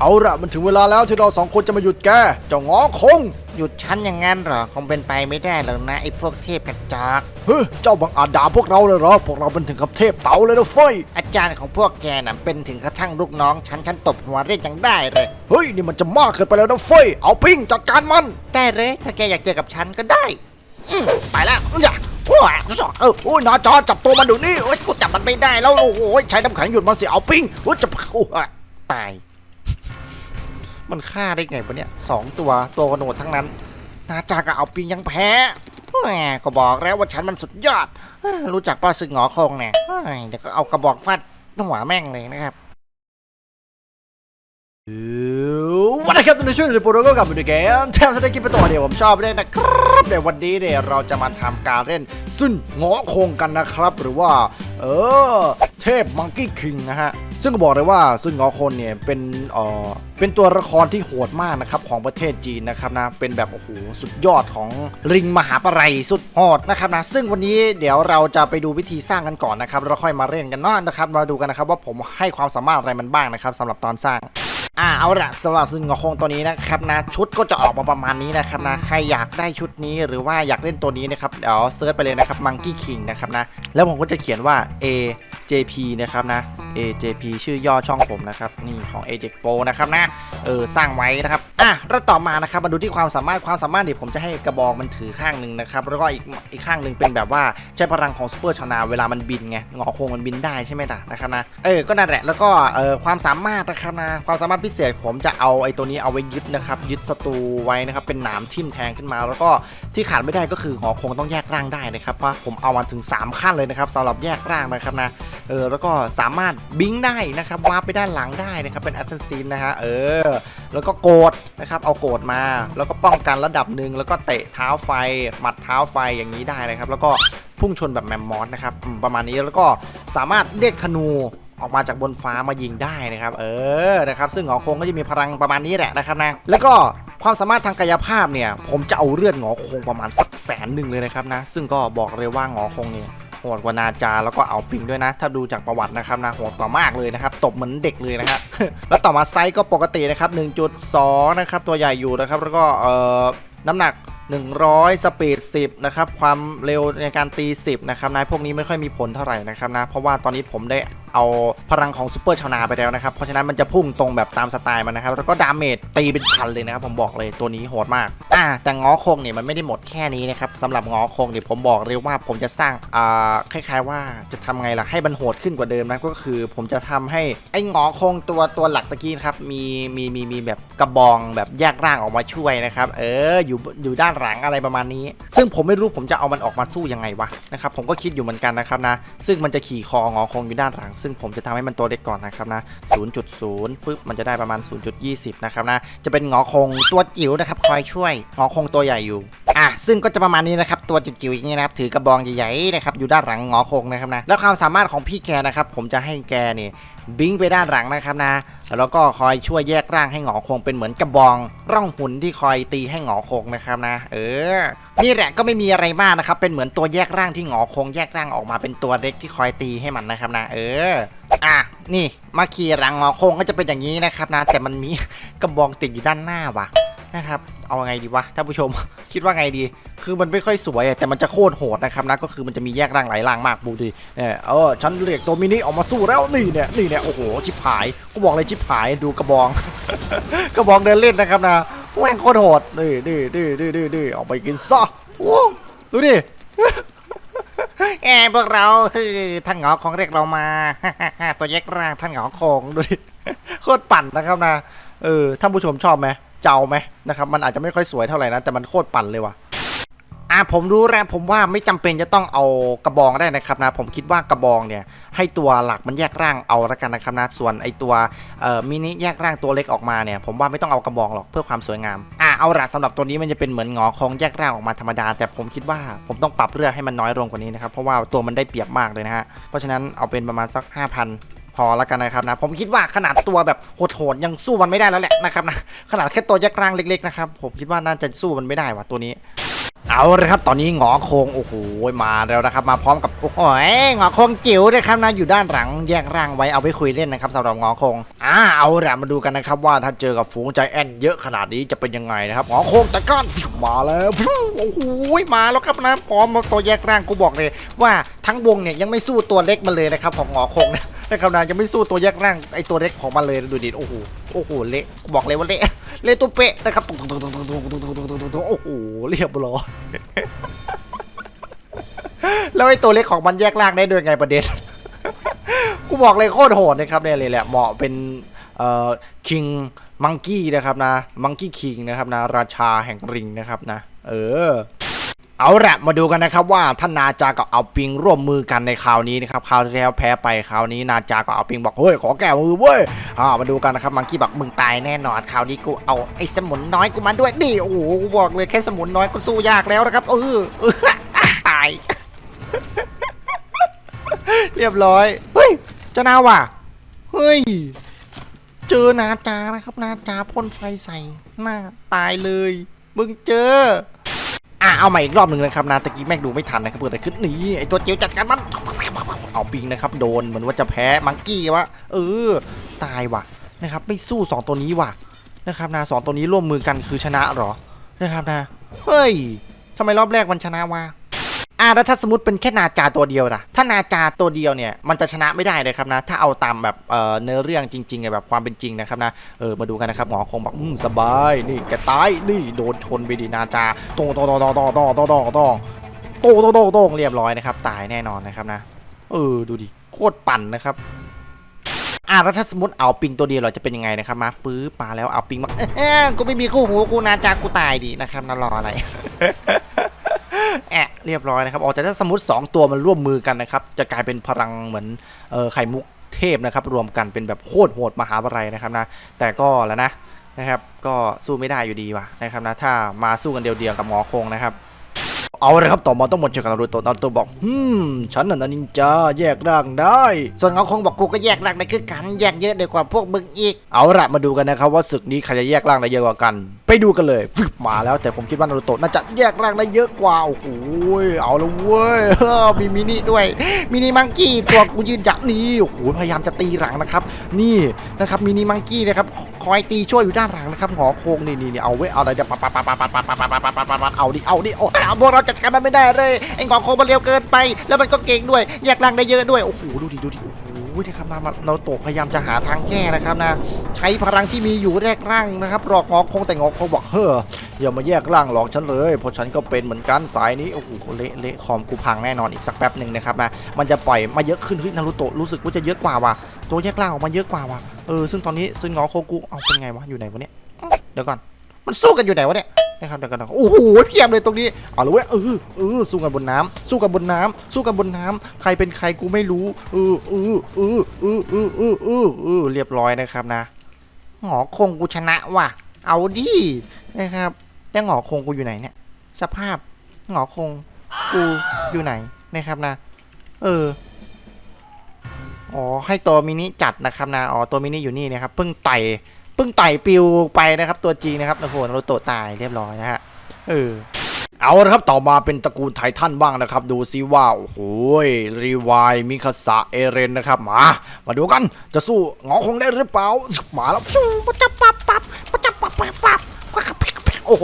เอาละมันถึงเวลาแล้วที่เราสองคนจะมาหยุดแกเจ้างอคงหยุดฉันอย่างนั้นเหรอ คงเป็นไปไม่ได้หรอกนะไอ้พวกเทพกระจอกเฮ้ยเจ้าบังอาจด่าพวกเราเลยเหรอพวกเราเป็นถึงกับเทพเต๋าเลยนะเฟ้ยอาจารย์ของพวกแกน่ะเป็นถึงกระทั่งลูกน้องฉันฉันตบหัวเล่นยังได้เลย เฮ้ยนี่มันจะมากเกินไปแล้วนะเฟ้ยเอาปิ้งจัดการมันได้เลย ถ้าแกอยากเจอกับฉันก็ได้อืมไปแล้วอย่าว้าสองเออโอ้ยนาจอจับตัวมันเดี๋ยวนี้โอ้ยกูจับมันไม่ได้แล้วโอ้โหใช้น้ำแข็งหยุดมันสิเอาปิ้งโอ้ยจะโอ้ยตาย มันฆ่าได้ไงวะเนี่ยสองตัวตัวกระโหนดทั้งนั้น นาจาก็เอาปิงยังแพ้แหมก็บอกแล้วว่าฉันมันสุดยอด รู้จักป้าสึกหงอคงเนี่ยเดี๋ยวก็เอากระบอกฟาดหัวแม่งเลยนะครับวันนี้ครับในช่วงรีโปรโก็กลับมาดูเกมแทมสเต็กกินเป็นตัวเดียวผมชอบเล่นนะครับในวันนี้เนี่ยเราจะมาทำการเล่นซึ่งงอคงกันนะครับ หรือว่า เออ เทพมังกี้คิงนะฮะ ซึ่งก็บอกเลยว่าซึ่งงอคนเนี่ยเป็นเอ่อเป็นตัวละครที่โหดมากนะครับของประเทศจีนนะครับนะเป็นแบบโอ้โหสุดยอดของลิงมหาปไรสุดโหดนะครับนะซึ่งวันนี้เดี๋ยวเราจะไปดูวิธีสร้างกันก่อนนะครับแล้วค่อยมาเล่นกันเนอะนะครับมาดูกันนะครับว่าผมให้ความสามารถอะไรมันบ้างนะครับสำหรับตอนสร้าง อ่าเอาละสำหรับซึ่งงอคงตัวนี้นะครับนะชุดก็จะออกมาประมาณนี้นะครับนะใครอยากได้ชุดนี้หรือว่าอยากเล่นตัวนี้นะครับเดี๋ยวเซิร์ชไปเลยนะครับ Monkey King นะครับนะแล้วผมก็จะเขียนว่า AJP นะครับนะ AJP ชื่อย่อช่องผมนะครับนี่ของ AJ Pro นะครับนะเออสร้างไว้นะครับอะแล้วต่อมานะครับมาดูที่ความสามารถความสามารถเดี๋ยวผมจะให้กระบอกมันถือข้างหนึ่งนะครับแล้วก็อีกอีกข้างหนึ่งเป็นแบบว่าใช้พลังของซูเปอร์ชนาเวลามันบินไงงอคงมันบินได้ใช่ไหมล่ะนะครับนะเออก็นั่นแหละแล้วก็เออความสามารถนะครับนะความสามารถพิเศษผมจะเอาไอ้ตัวนี้เอาไว้ยึดนะครับ ยึดศัตรูไว้นะครับ เป็นหนามทิ่มแทงขึ้นมา แล้วก็ที่ขาดไม่ได้ก็คืองอคงต้องแยกร่างได้นะครับเพราะผมเอามาถึง 3 ขั้นเลยนะครับสำหรับแยกร่างนะครับนะเออแล้วก็สามารถบิงได้นะครับวาร์ปไปด้านหลังได้นะครับเป็นแอสซัสซินนะฮะเออแล้วก็โกดนะครับเอาโกดมา แล้วก็ป้องกันระดับหนึ่งแล้วก็เตะเท้าไฟ หมัดเท้าไฟอย่างนี้ได้นะครับ แล้วก็พุ่งชนแบบแมมมอสนะครับประมาณนี้แล้วก็สามารถเรียกธนู ออกมาจากบนฟ้ามายิงได้นะครับ เออนะครับ ซึ่งหงอคงก็จะมีพลังประมาณนี้แหละนะครับนะแล้วก็ความสามารถทางกายภาพเนี่ย ผมจะเอาเลือดหงอคงประมาณสักแสนหนึ่งเลยนะครับนะ ซึ่งก็บอกเลยว่าหงอคงเนี่ยโหดกว่านาจาแล้วก็เอาปิงด้วยนะ ถ้าดูจากประวัตินะครับนะโหดกว่ามากเลยนะครับตบเหมือนเด็กเลยนะครับแล้วต่อมาไซส์ก็ปกตินะครับ 1.2 นะครับ ตัวใหญ่อยู่นะครับ แล้วก็เอ่อน้ำหนัก 100 สปีด 10 นะครับ ความเร็วในการตี 10 นะครับนายพวกนี้ไม่ค่อยมีผลเท่าไหร่นะครับนะ เพราะว่าตอนนี้ผมได้ เอาพลังของซูเปอร์ชาวนาไปแล้วนะครับ เพราะฉะนั้นมันจะพุ่งตรงแบบตามสไตล์มันนะครับ แล้วก็ดาเมจตีเป็นพันเลยนะครับ ผมบอกเลยตัวนี้โหดมาก อ่า แต่ง้อคงเนี่ยมันไม่ได้หมดแค่นี้นะครับสำหรับง้อคงเนี่ยผมบอกเลยว่าผมจะสร้าง อ่า คล้ายๆว่าจะทำไงล่ะ ให้มันโหดขึ้นกว่าเดิมนะ ก็คือผมจะทำให้ไอ้ง้อคงตัวตัวหลักตะกี้นะครับ มี มี มี มีแบบกระบองแบบแยกร่างออกมาช่วยนะครับ เออ อยู่ อยู่ด้านหลังอะไรประมาณนี้ ซึ่งผมไม่รู้ผมจะเอามันออกมาสู้ยังไงวะนะครับ ผมก็คิดอยู่เหมือนกันนะครับนะ ซึ่งมันจะขี่คองอคงอยู่ด้านหลังซึ่งผมจะทำให้มันตัวเล็กก่อนนะครับนะ 0.0ปึ๊บมันจะได้ประมาณ 0.20 นะครับนะ จะเป็นงอคงตัวจิ๋วนะครับคอยช่วยงอคงตัวใหญ่อยู่อะซึ่งก็จะประมาณนี้นะครับตัวจิ๋วๆอย่างนี้นะครับถือกระบองใหญ่ๆนะครับอยู่ด้านหลังงอคงนะครับนะแล้วความสามารถของพี่แกนะครับผมจะให้แกเนี่ย บิงไปด้านหลังนะครับนะ แล้วก็คอยช่วยแยกร่างให้หงอคงเป็นเหมือนกระบอง ร่องหุ่นที่คอยตีให้หงอคงนะครับนะ เออ นี่แหละก็ไม่มีอะไรมากนะครับ เป็นเหมือนตัวแยกร่างที่หงอคง แยกร่างออกมาเป็นตัวเล็กที่คอยตีให้มันนะครับนะ เออ อะ นี่มาขี่หลังหงอคงก็จะเป็นอย่างนี้นะครับนะ แต่มันมีกระบองติดอยู่ด้านหน้าว่ะ นะครับ เอาไงดีวะท่านผู้ชม คิดว่าไงดี คือมันไม่ค่อยสวยแต่มันจะโคตรโหดนะครับนะก็คือมันจะมีแยกร่างหลายร่างมากบูดีเนี่ยเออฉันเรียกตัวมินิออกมาสู้แล้วนี่เนี่ยนี่เนี่ยโอ้โหชิบหายกูบอกเลยชิบหายดูกระบอง กระบองเดินเล่นนะครับนะแม่งโคตรโหดนี่นี่นี่นี่นี่นี่ออกไปกินซะโอ้ดูดิแอบพวกเราคือท่านหงองเรียกเรามาตัวแยกร่างท่านหงอคงดูดิโคตรปั่นนะครับนะเออท่านผู้ชมชอบไหม เจ้าไหมนะครับมันอาจจะไม่ค่อยสวยเท่าไหร่นะ แต่มันโคตรปั่นเลยว่ะอะผมรู้แล้วผมว่าไม่จำเป็นจะต้องเอากระบองได้นะครับนะ ผมคิดว่ากระบองเนี่ยให้ตัวหลักมันแยกร่างเอาละกันนะครับนะส่วนไอตัวมินิแยกร่างตัวเล็กออกมาเนี่ยผมว่าไม่ต้องเอากระบองหรอกเพื่อความสวยงามอะเอาละสำหรับตัวนี้มันจะเป็นเหมือนงอคงแยกร่างออกมาธรรมดา แต่ผมคิดว่าผมต้องปรับเลือดให้มันน้อยลงกว่านี้นะครับเพราะว่าตัวมันได้เปรียบมากเลยนะฮะเพราะฉะนั้นเอาเป็นประมาณสัก 5,000 พอแล้วกันนะครับนะผมคิดว่าขนาดตัวแบบโหดๆยังสู้มันไม่ได้แล้วแหละนะครับนะขนาดแค่ตัวแยกร่างเล็กๆนะครับผมคิดว่าน่าจะสู้มันไม่ได้ว่ะตัวนี้ เอาเลยครับ ตอนนี้หงอโคงโอ้โหมาแล้วนะครับ มาพร้อมกับโอ้โหหงอโคงจิ๋วนะครับนะอยู่ด้านหลังแยกร่างไว้เอาไว้คุยเล่นนะครับสำหรับหงอโคงอ่าเอาละมาดูกันนะครับว่าถ้าเจอกับฝูงใจแอนเยอะขนาดนี้จะเป็นยังไงนะครับหงอโคงแต่ก้อนมาแล้วโอ้โหมาแล้วครับนะพร้อมตัวแยกร่างกูบอกเลย ว่าทั้งวงเนี่ยยังไม่สู้ตัวเล็กมันเลยนะครับของหงอโคงนะ นะครับนยังไม่สู้ตัวแยกร่างไอตัวเล็กของมันเลยดูดิโอ้โหโอ้โหเละบอกเลยว่าเละเละตัวเป๊ะนะครับตุ้งตุ้งตุ้งตุ้งตุ้งตุ้งตุ้งตุ้งตุ้งตุ้งตุ้งโอ้โหเรียบร้อยแล้วไอตัวเล็กของมันแยกล่างได้ด้วยไงประเด็นกูบอกเลยโคตรโหดนะครับเนี่ยเลยแหละเหมาะเป็นเอ่อคิงมังกี้นะครับนะมังกี้คิงนะครับนะราชาแห่งริงนะครับนะ เออ เอาละมาดูกันนะครับว่าท่านนาจากับเอาปิงร่วมมือกันในคราวนี้นะครับคราวที่แล้วแพ้ไปคราวนี้นาจากับเอาปิงบอกเฮ้ยขอแก้มือเว้ยอ่ามาดูกันนะครับมังกี้บอกมึงตายแน่นอนคราวนี้กูเอาไอ้สมุนน้อยกูมาด้วยนี่โอ้โหกูบอกเลยแค่สมุนน้อยก็สู้ยากแล้วนะครับเออตาย เรียบร้อยเฮ้ยเจะนาว่ะเฮ้ยเจอนาจานะครับนาจาพ่นไฟใส่หน้าตายเลยมึงเจอ อะเอาใหม่อีกรอบหนึ่งนะครับนาตะกี้แม่งดูไม่ทันนะครับเกิดอะไรขึ้นนี่ไอตัวเจียวจัดการมันเอาปิงนะครับโดนเหมือนว่าจะแพ้มังกี้วะเออตายว่ะนะครับไม่สู้สองตัวนี้ว่ะนะครับนาสองตัวนี้ร่วมมือกันคือชนะเหรอนะครับนะเฮ้ยทำไมรอบแรกมันชนะวะ อ่าแล้วถ้าสมมติเป็นแค่นาจาตัวเดียวนะถ้านาจาตัวเดียวเนี่ยมันจะชนะไม่ได้เลยครับนะ ถ้าเอาตามแบบเอ่อเนื้อเรื่องจริงๆแบบความเป็นจริงนะครับนะเออมาดูกันนะครับหมอคงบอกอืมสบายนี่แกตายนี่โดนชนไปดีนาจาโตงโตงโตงโตงโตงโตงโตงโตงโตงโตงโตงโตงโตงเรียบร้อยนะครับ ตายแน่นอนนะครับนะ เออดูดิโคตรปั่นนะครับอ่าแล้วถ้าสมมติเอาปิงตัวเดียวเราจะเป็นยังไงนะครับมาปื้อมาแล้วเอาปิงมาเออกูไม่มีคู่หูกูนาจากูตายดีนะครับน่ารออะไรแอะ เรียบร้อยนะครับอ๋อแต่ถ้าสมมติ 2 ตัวมันร่วมมือกันนะครับจะกลายเป็นพลังเหมือนออไข่มุกเทพนะครับรวมกันเป็นแบบโคตรโหดมหาวิทยาลัยนะครับนะแต่ก็แล้วนะนะครับก็สู้ไม่ได้อยู่ดีว่ะนะครับนะถ้ามาสู้กันเดียวๆกับหมอคงนะครับเอาเลยครับต่อมาต้องหมดเจอกับนารูโตะนารูโตะบอกฮึมฉันน่ะนะนินจาแยกร่างได้ ส่วนเขาคงบอกกูก็แยกร่างได้คือกันแยกเยอะดีกว่าพวกมึงอีก เอาละมาดูกันนะครับว่าศึกนี้ใครจะแยกร่างได้เยอะกว่ากัน ไปดูกันเลยมาแล้วแต่ผมคิดว่านารูโตะน่าจะแยกร่างได้เยอะกว่าโอ้โหเอาละเว้ยมีมินิด้วยมินิมังกี้ตัวกูยืนยัดนี่โอ้โหพยายามจะตีหลังนะครับ นี่นะครับมินิมังกี้นะครับคอยตีช่วยอยู่ด้านหลังนะครับหอโคงนี่นี่เอาไว้เอาอะไรจะปัดปัดปัดปัดปัดปัดปัดปัดปัดปัดปัดปัดเอาดิเอาดิเอาเอาพวกเราจัดการมันไม่ได้เลยไอ้งอโคงมันเร็วเกินไป แล้วมันก็เก่งด้วยแยกร่างได้เยอะด้วยโอ้โหดูดิดูดิโอ้โห นะครับนะมาเราโตะพยายามจะหาทางแก้นะครับนะ ใช้พลังที่มีอยู่แรกร่างนะครับหลอกงอคงแต่งอคงบอกเฮ้ออย่ามาแยกร่างหลอกฉันเลย เพราะฉันก็เป็นเหมือนกันสายนี้โอ้โหเละเละคอมกูพังแน่นอนอีกสักแป๊บหนึ่งนะครับนะมันจะปล่อยมาเยอะขึ้นเฮ้ยนารุโตะรู้สึกว่าจะเยอะกว่าว่ะตัวแยกร่างออกมาเยอะกว่าว่ะเออซึ่งตอนนี้ซึ่งงอโคกูเอาเป็นไงวะอยู่ไหนวะเนี่ยเดี๋ยวก่อนมันสู้กันอยู่ไหนวะเนี่ย นะครับเดี๋ยวก่อนโอ้โหเพียบเลยตรงนี้เอาเลยเว้ยเออเออสู้กันบนน้ำสู้กันบนน้ำสู้กันบนน้ำใครเป็นใครกูไม่รู้เออเออเออเออเออเออเออเออเรียบร้อยนะครับนะหอคงกูชนะว่ะ เอาดินะครับแต่หอคงกูอยู่ไหนเนี่ย สภาพหอคงกูอยู่ไหนนะครับนะ เอออ๋อให้ตัวมินิจัดนะครับนะอ๋อตัวมินิอยู่นี่นะครับเพิ่งไต่ พิ่งไต่ปิวไปนะครับ ตัวจริงนะครับโอ้โหนารูโตะตายเรียบร้อยนะฮะเออเอาละครับต่อมาเป็นตระกูลไททันบ้างนะครับ ดูซิว่า โอ้โหรีวายมิคาสะเอเรนนะครับ มา มาดูกันจะสู้หงอคงได้หรือเปล่ามาแล้วฟิวปั๊บจับปั๊บปั๊บปั๊บจับปั๊บปั๊บปั๊บโอ้โห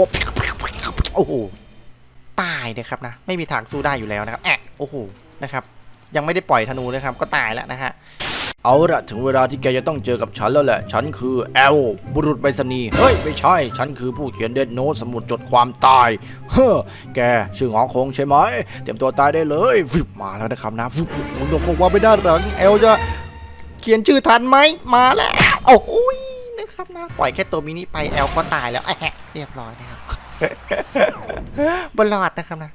โอ้โหตายนะครับนะ ไม่มีทางสู้ได้อยู่แล้วนะครับแอะโอ้โหนะครับ ยังไม่ได้ปล่อยธนูเลยครับ ก็ตายแล้วนะฮะ เอาละถึงเวลาที่แกจะต้องเจอกับฉันแล้วแหละ ฉันคือแอลบุรุษไปรษณีย์เฮ้ย ไม่ใช่ ฉันคือผู้เขียนเดนโนตสมุดจดความตาย เฮ้อ แกชื่อหงอคงใช่ไหม เตรียมตัวตายได้เลยฟิบมาแล้วนะครับนะฟิบโอ้โหหงคงว่าไม่ได้หลังแอลจะเขียนชื่อทันไหม มาแล้ว โอ้โหนะครับนะปล่อยแค่ตัวมินิไปแอลก็ตายแล้วแอะเรียบร้อยนะครับบนรอดนะครับนะ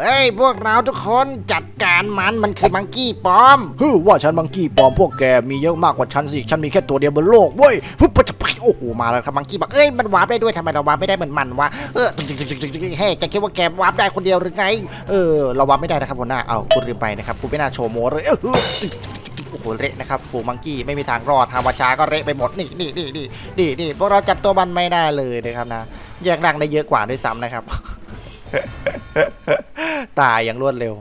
เอ้ยพวกเราทุกคนจัดการมันมันคือมังกี้ปลอมฮึว่าฉันมังกี้ปลอมพวกแกมีเยอะมากกว่าฉันสิฉันมีแค่ตัวเดียวบนโลกเว้ยฮึปะจะไปโอ้โหมาแล้วครับมังกี้บอกเอ้ยมันวาร์ปได้ด้วยทำไมเราวาร์ปไม่ได้เหมือนมันวะเออเฮ้ยแกคิดว่าแกวาร์ปได้คนเดียวหรือไง เออเราวัดไม่ได้นะครับหัวหน้าเอาคุณลืมไปนะครับคุณไม่น่าโชว์โมเลยเออโอ้โหเละนะครับฝูมังกี้ไม่มีทางรอดฮาวาชาก็เละไปหมดนี่นี่นี่นี่นี่นี่พวกเราจับตัวมันไม่ได้เลยนะครับนะแยกร่างได้เยอะกว่าด้วยซ้ำนะครับ ตายอย่างรวดเร็ว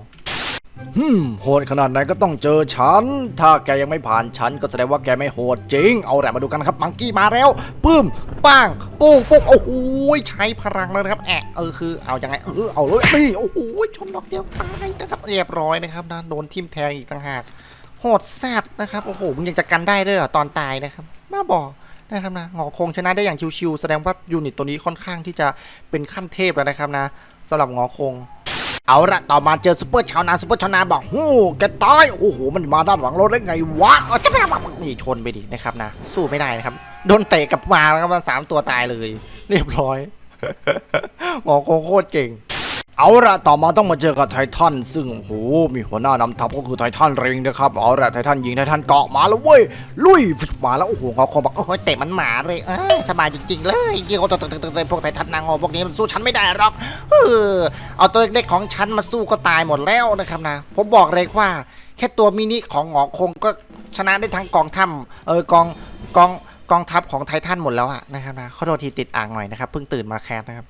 ฮึมโหดขนาดไหนก็ต้องเจอฉัน ถ้าแกยังไม่ผ่านฉันก็แสดงว่าแกไม่โหดจริง เอาแหละมาดูกันนะครับ มังกี้มาแล้วปื้มป้างโป้งโป้งโอ้โหใช้พลังแล้วนะครับแอะเออคือเอายังไงเออเอาเลยนี่โอ้โหชนดอกเดียวตายนะครับเรียบร้อยนะครับนะโดนทิ่มแทงอีกต่างหากโหดแซดนะครับโอ้โหมึงยังจะกันได้ด้วยเหรอตอนตายนะครับมาบอกนะครับนะหงอคงชนะได้อย่างชิวๆแสดงว่ายูนิตตัวนี้ค่อนข้างที่จะเป็นขั้นเทพแล้วนะครับนะ สำหรับงอคง เอาละต่อมาเจอซุปเปอร์ชาวนาซุปเปอร์ชาวนาบอกฮู้แกตายโอ้โหมันมาด้านหลังเราได้ไงวะเอาจะไปนี่ชนไปดินะครับนะ สู้ไม่ได้นะครับโดนเตะกลับมาแล้วครับมันสามตัวตายเลย เรียบร้อยหมอโคงโคตรเก่ง เอาละต่อมาต้องมาเจอกับไททันซึ่งโหมีหัวหน้านำทัพก็คือไททันเริงนะครับเอาละไททันยิงไททันเกาะมาแล้วเว้ยลุยมาแล้วโอ้โหเขาคงบอกโอ้ยเตะมันหมาเลยเอ้ยสบายจริงๆเลยเกี่ยวกับตัวพวกไททันนางโอพวกนี้มันสู้ฉันไม่ได้หรอกเออเอาตัวเล็กๆของฉันมาสู้ก็ตายหมดแล้วนะครับนะผมบอกเลยว่า แค่ตัวมินิของหงอคงก็ชนะได้ทั้งกองทัพเออกองกองกองทัพของไททันหมดแล้วอะนะครับนะเขาโดนทีติดอ่างหน่อยนะครับเพิ่งตื่นมาแคสนะครับ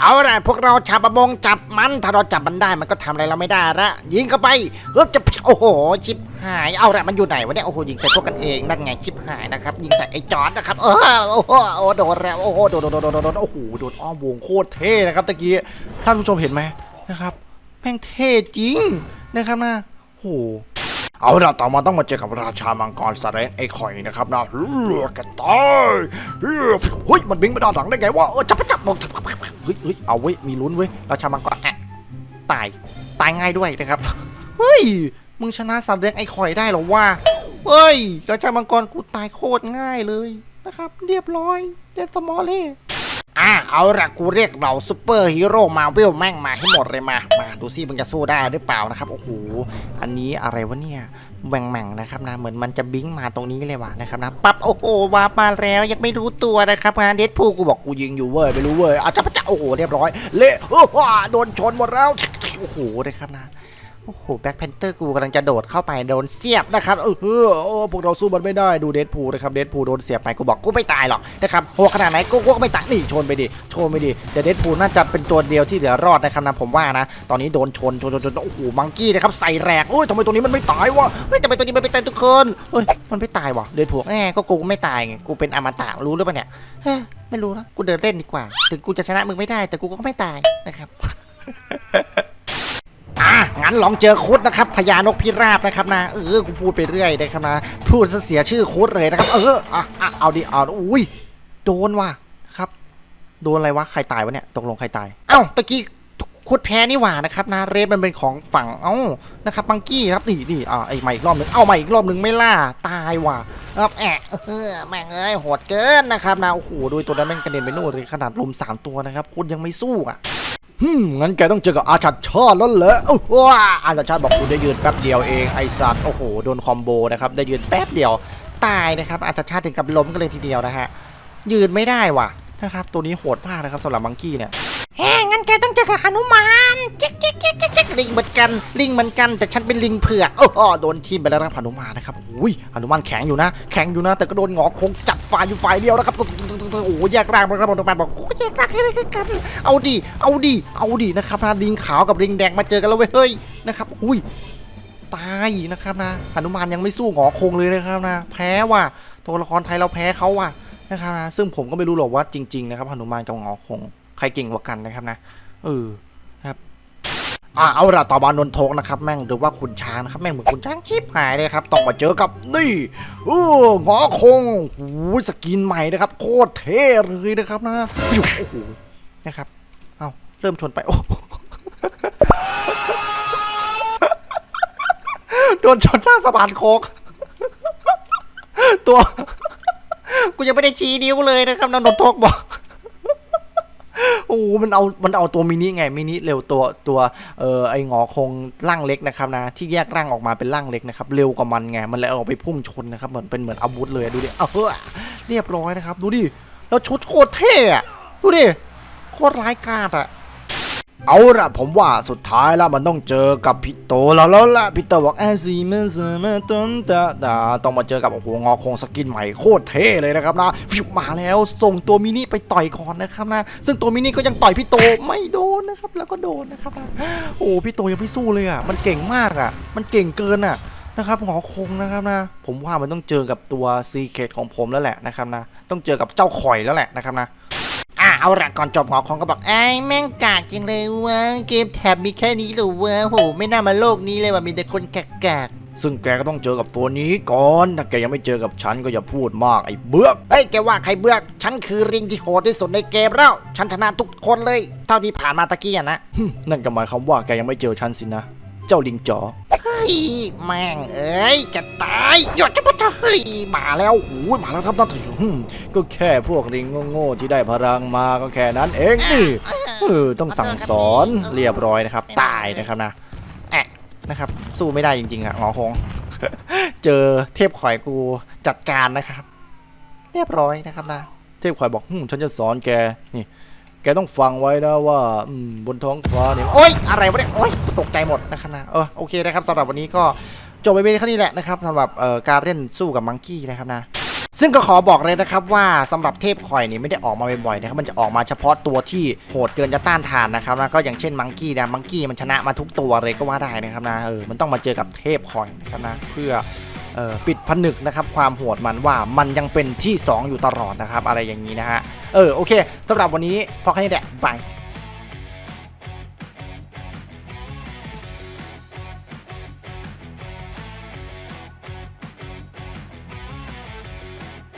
เอาละพวกเราชาวประมงจับมัน ถ้าเราจับมันได้มันก็ทำอะไรเราไม่ได้ละยิงเข้าไปเออจะโอ้โหชิบหายเอาละมันอยู่ไหนวะเนี่ยโอ้โหยิงใส่พวกกันเองนั่นไงชิบหายนะครับยิงใส่ไอ้จอร์ดนะครับเออโอ้โหโอ้โดนแล้วโอ้โหโดนโดนโดนโดนโดนโอ้โหโอ้โหโดนอ้อมวงโคตรเท่นะครับตะกี้ท่านผู้ชมเห็นไหมนะครับแม่งเท่จริงนะครับนะโอ้โห เอาละต่อมาต้องมาเจอกับราชามังกรสแรนไอ้ข่อยนะครับนะเลือดกันตายเฮ้ยมันบิงไปด้านหลังได้ไงวะเออจับจับบอกเฮ้ยเฮ้ยเอาเว้ยมีลุ้นเว้ยราชามังกรแอะตายตายง่ายด้วยนะครับเฮ้ยมึงชนะสามเด็กไอ้ข่อยได้หรอวะเฮ้ยราชามังกรกูตายโคตรง่ายเลยนะครับ เรียบร้อยเดนสมอลเล่ อะเอาละกูเรียกเราซูเปอร์ฮีโร่มาเวลแม่งมาให้หมดเลยมา มาดูซิมึงจะสู้ได้หรือเปล่านะครับ โอ้โห อันนี้อะไรวะเนี่ยแหว่งแม่งนะครับนะ เหมือนมันจะบิงมาตรงนี้เลยว่ะนะครับนะ ปั๊บโอ้โหวาปมาแล้วยังไม่รู้ตัวนะครับงานเดดพูกูบอกกูยิงอยู่เว้ยไม่รู้เว้ยอาจจะพระเจ้าโอ้โหเรียบร้อยเละโอ้โหโดนชนหมดแล้ว โอ้โหนะครับนะ โอ้โหแบ็คแพนเตอร์กูกำลังจะโดดเข้าไปโดนเสียบนะครับเออโอ้พวกเราสู้มันไม่ได้ดูเดดพูนะครับเดดพูโดนเสียบไปกูบอกกูไม่ตายหรอกนะครับโหขนาดไหนกูก็ไม่ตายนี่ชนไปดิชนไปดิเดี๋ยวเดดพูน่าจะเป็นตัวเดียวที่เหลือรอดนะครับนะผมว่านะตอนนี้โดนชนชนชนชนโอ้โหมังกี้นะครับใส่แรกโอ้ยทำไมตัวนี้มันไม่ตายวะเฮ้ยแต่เป็นตัวนี้มันไม่ตายทุกคนเฮ้ยมันไม่ตายวะเดดพูแหมก็กูไม่ตายไงกูเป็นอมตะรู้หรือเปล่าเนี่ยเฮ้ไม่รู้นะกูเดินเล่นดีกว่าถึงกูจะชนะมึงไม่ได้ แต่กูก็ไม่ตายนะครับ งั้นลองเจอคุดนะครับพญานกพิราบนะครับนะเออกูพูดไปเรื่อยนะครับนะพูดซะเสียชื่อคุดเลยนะครับ เอออะอะเอาดิเอาอุ้ยโดนว่ะครับ โดนอะไรวะใครตายวะเนี่ยตกลงใครตายเอ้าตะกี้คุดแพ้นี่หว่านะครับนะเรดมันเป็นของฝั่งเอ้านะครับมังกี้ครับนี่นี่อ่าไอ้ใหม่อีกรอบหนึ่งเอาใหม่อีกรอบหนึ่งไม่ล่าตายว่ะครับแอะเออแม่งเอ้ยโหดเกินนะครับนะโอ้โหดูตัวนั้นแม่งกระเด็นไปโน่นเลยขนาดลุมสามตัวนะครับคุณยังไม่สู้อะ ฮึมงั้นแกต้องเจอกับอาชัดชาติแล้วเหรอว้าอาชัดชาติบอกกูได้ยืนแป๊บเดียวเองไอสัตว์โอ้โหโดนคอมโบนะครับได้ยืนแป๊บเดียวตายนะครับอาชัดชาติถึงกับล้มกันเลยทีเดียวนะฮะยืนไม่ได้ว่ะ นะครับตัวนี้โหดมากนะครับสำหรับมังกี้เนี่ยแฮ่งั้นแกต้องเจอกับหนุมานเจ๊กเจ๊กเจ๊กเจ๊กเจ๊กลิงเหมือนกัน ลิงเหมือนกัน แต่ฉันเป็นลิงเผือกโอ้โหโดนทีมไปแล้วนะครับหนุมานนะครับอุ้ยหนุมานแข็งอยู่นะ แข็งอยู่นะ แต่ก็โดนหงอคงจัดฝ่ายอยู่ฝ่ายเดียวนะครับ โอ้โหแยกร่างมาครับหนุมานบอกโอ้ยแยกร่างให้เลยกัน เอาดิเอาดิเอาดินะครับนะลิงขาวกับลิงแดงมาเจอกันแล้วเว้ย เฮ้ย นะครับ อุ้ย ตายนะครับนะหนุมานยังไม่สู้หงอคงเลยนะครับนะ แพ้ว่ะ ตัวละครไทยเราแพ้เขาว่ะ นะครับนะซึ่งผมก็ไม่รู้หรอกว่าจริง ๆ นะครับหนุมานกับงอคงใครเก่งกว่ากันนะครับนะเออครับอะเอาละต่อมานนทกนะครับ แม่งหรือว่าขุนช้างนะครับแม่งเหมือนขุนช้างชิบหายเลยครับต้องมาเจอกับนี่โอ้งอคงหูยสกินใหม่นะครับ โคตรเท่เลยนะครับนะโอ้โหนะครับเอาเริ่มชนไปโอ้โดนชนหน้าสะพานโคกตัว กูยังไม่ได้ชี้นิ้วเลยนะครับนนทกบอกโอ้มันเอา มันเอาตัวมินิไง มินิเร็วตัว ตัว เออไอหงอคงร่างเล็กนะครับนะ ที่แยกร่างออกมาเป็นร่างเล็กนะครับ เร็วกว่ามันไง มันเลยเอาไปพุ่งชนนะครับ เหมือนเป็นเหมือนอาวุธเลยดูดิ เออเรียบร้อยนะครับ ดูดิ แล้วชุดโคตรเท่อะดูดิ โคตรร้ายกาจอะ เอาละผมว่าสุดท้ายแล้วมันต้องเจอกับพี่โตแล้วแล้วละพี่โตบอกแอซีเมสมาต้นตาดาต้องมาเจอกับโอ้โหงอคงสกินใหม่โคตรเท่เลยนะครับนะฟิวมาแล้วส่งตัวมินิไปต่อยก่อนนะครับนะซึ่งตัวมินิก็ยังต่อยพี่โตไม่โดนนะครับ แล้วก็โดนนะครับนะโอ้พี่โตยังไม่สู้เลยอะมันเก่งมากอะ มันเก่งเกินอะนะครับงอคงนะครับนะ ผมว่ามันต้องเจอกับตัวซีเคทของผมแล้วแหละนะครับนะ ต้องเจอกับเจ้าข่อยแล้วแหละนะครับนะ อะเอาละก่อนจบหมองก็บอกไอ้แม่งกากจังเลยวะเกมแถบมีแค่นี้เหรอวะโหไม่น่ามาโลกนี้เลยว่ะมีแต่คนกากซึ่งแกก็ต้องเจอกับตัวนี้ก่อน ถ้าแกยังไม่เจอกับฉันก็อย่าพูดมากไอ้เบือกเฮ้ยแกว่าใครเบือก ฉันคือริงที่โหดที่สุดในเกมแล้ว ฉันชนะทุกคนเลย เท่าที่ผ่านมาตะกี้อะนะ นั่นก็หมายความว่าแกยังไม่เจอฉันสินะ เจ้าลิงจ๋อเฮ้ยแม่งเอ้ยจะตายหยดจะมาเฮ้ยมาแล้วโอ้ยมาแล้วครับท่านผู้ชมก็แค่พวกลิงโง่ๆที่ได้พลังมาก็แค่นั้นเองนี่เออต้องสั่งสอนเรียบร้อยนะครับ ตายนะครับนะแอะนะครับ สู้ไม่ได้จริงๆอะงอคง เจอเทพข่อยกูจัดการนะครับ เรียบร้อยนะครับนะเทพข่อยบอกหึฉันจะสอนแกนี่ แกต้องฟังไว้นะว่าอืมบนท้องฟ้าเนี่ยโอ๊ยอะไรวะเนี่ยโอ๊ยตกใจหมดนะครับนะเออโอเคนะครับสำหรับวันนี้ก็จบไปเป็นแค่นี้แหละนะครับสำหรับเอ่อการเล่นสู้กับมังกี้นะครับนะซึ่งก็ขอบอกเลยนะครับว่าสำหรับเทพคอยนี่ไม่ได้ออกมาบ่อยๆนะครับมันจะออกมาเฉพาะตัวที่โหดเกินจะต้านทานนะครับนะก็อย่างเช่นมังกี้นะมังกี้มันชนะมาทุกตัวเลยก็ว่าได้นะครับนะเออมันต้องมาเจอกับเทพคอยนะครับนะเพื่อ ปิดผนึกนะครับความโหดมันว่ามันยังเป็นที่ 2 อยู่ตลอดนะครับอะไรอย่างนี้นะฮะเออโอเคสำหรับวันนี้พอแค่นี้แหละบาย